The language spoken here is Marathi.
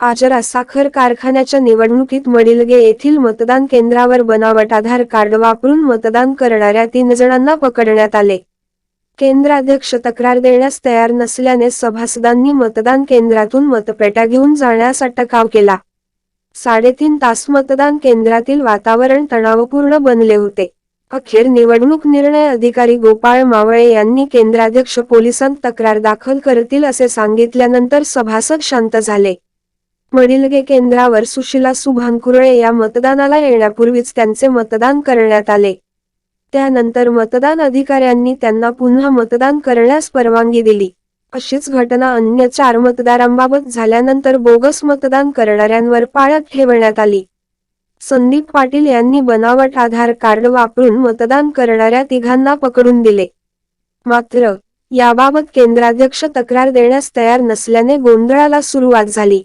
आजरा साखर कारखान्याच्या निवडणुकीत मडिलगे येथील मतदान केंद्रावर बनावट आधार कार्ड वापरून मतदान करणाऱ्या तीन जणांना पकडण्यात आले. केंद्राध्यक्ष तक्रार देण्यास तयार नसल्याने सभासदांनी मतदान केंद्रातून मतपेट्या घेऊन जाण्यास अटकाव केला. साडेतीन तास मतदान केंद्रातील वातावरण तणावपूर्ण बनले होते. अखेर निवडणूक निर्णय अधिकारी गोपाळ मावळे यांनी केंद्राध्यक्ष पोलिसांत तक्रार दाखल करतील असे सांगितल्यानंतर सभासद शांत झाले. मडिलगे केंद्रावर सुशिला सुभानकुरळे या मतदानाला येण्यापूर्वीच त्यांचे मतदान करण्यात आले. त्यानंतर मतदान अधिकाऱ्यांनी त्यांना पुन्हा मतदान करण्यास परवानगी दिली. अशीच घटना अन्य चार मतदारांबाबत झाल्यानंतर बोगस मतदान करणाऱ्यांवर पाळत ठेवण्यात आली. संदीप पाटील यांनी बनावट आधार कार्ड वापरून मतदान करणाऱ्या तिघांना पकडून दिले. मात्र याबाबत केंद्राध्यक्ष तक्रार देण्यास तयार नसल्याने गोंधळाला सुरुवात झाली.